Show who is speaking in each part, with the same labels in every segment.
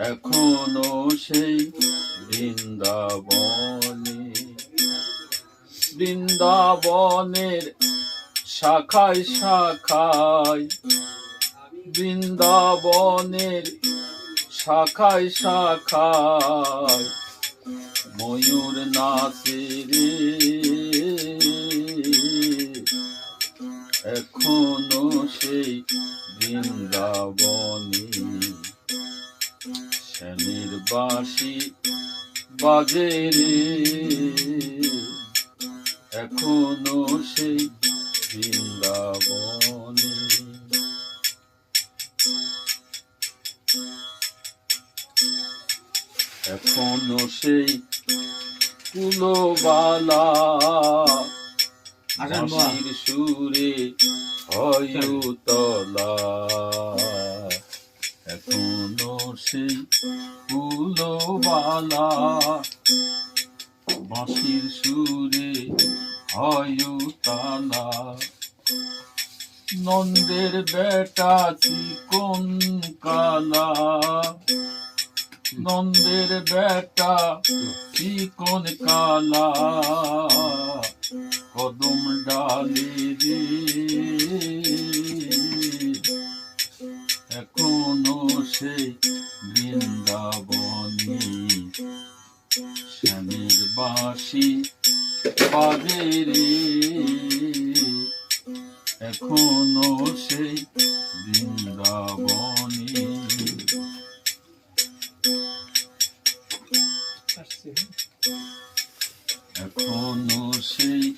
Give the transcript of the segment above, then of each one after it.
Speaker 1: এখনও সেই বৃন্দাবনে, বৃন্দাবনের শাখায় শাখায়, বৃন্দাবনের শাখায় শাখায় ময়ূর নাচে রে। এখনও সেই বৃন্দাবনে শ্যামের বাঁশি বাজে রে। এখনও সেই বৃন্দাবনে। এখনও সেই কুলোবালা সুরে হয়ুতলা এখনও সেই কুলোবালা বাঁশির সুরে হয়ুতালা নন্দের বেটা চিকন কালা। নন্দের বেটা চিকন কালা। কদম ডালে রে। এখনও সেই বৃন্দাবনী শ্যামের বাজে রে। এখনও সেই বৃন্দাবনী। এখনও সেই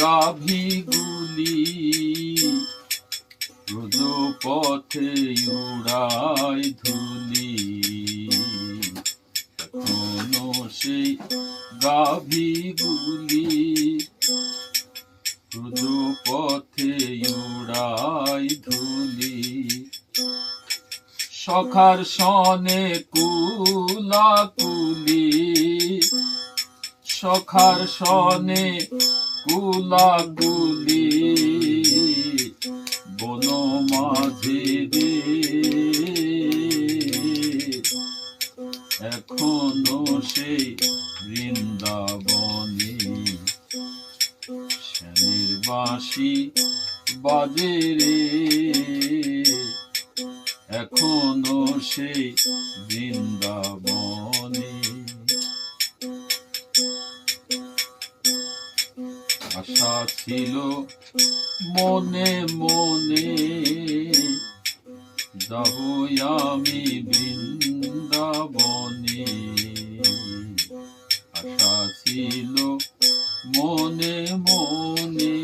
Speaker 1: গাভীগুলি রোজ পথে উড়াই ধুলি। সেই গাভীগুলি রোজ পথে উড়াই ধুলি। সখার সনে কুলা কুলি সখার সনে কুলাগুলি বন এখনও সেই বৃন্দাবনে শ্যামের বাঁশি বাজে রে। এখনও সেই বৃন্দাবনে আশা ছিল মনে মনে যাব আমি বৃন্দাবনে আশা ছিল, মনে মনে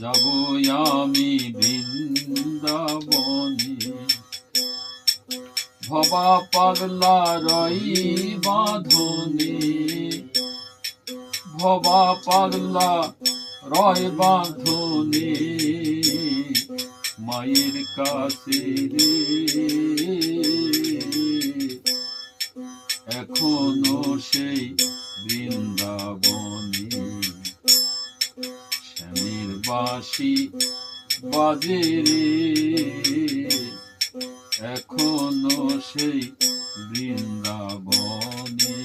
Speaker 1: যাব আমি বৃন্দাবনে। ভবা পাগলা রই বাঁধনে, ভবা পাগলা রয় বাঁধনে। মায়ের কাছে রে বাঁশি বাজে রে এখনও সেই বৃন্দাবনে।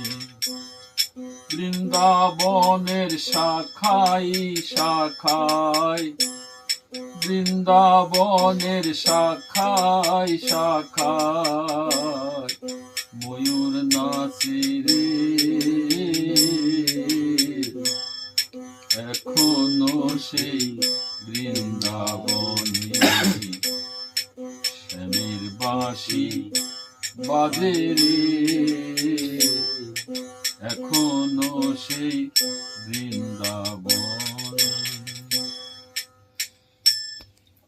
Speaker 1: বৃন্দাবনের শাখাই শাখায় বৃন্দাবনের শাখাই শাখায় ময়ূর নাচে বৃন্দাবনে শ্যামের বাঁশি বাজে রে। এখনও সেই বৃন্দাবন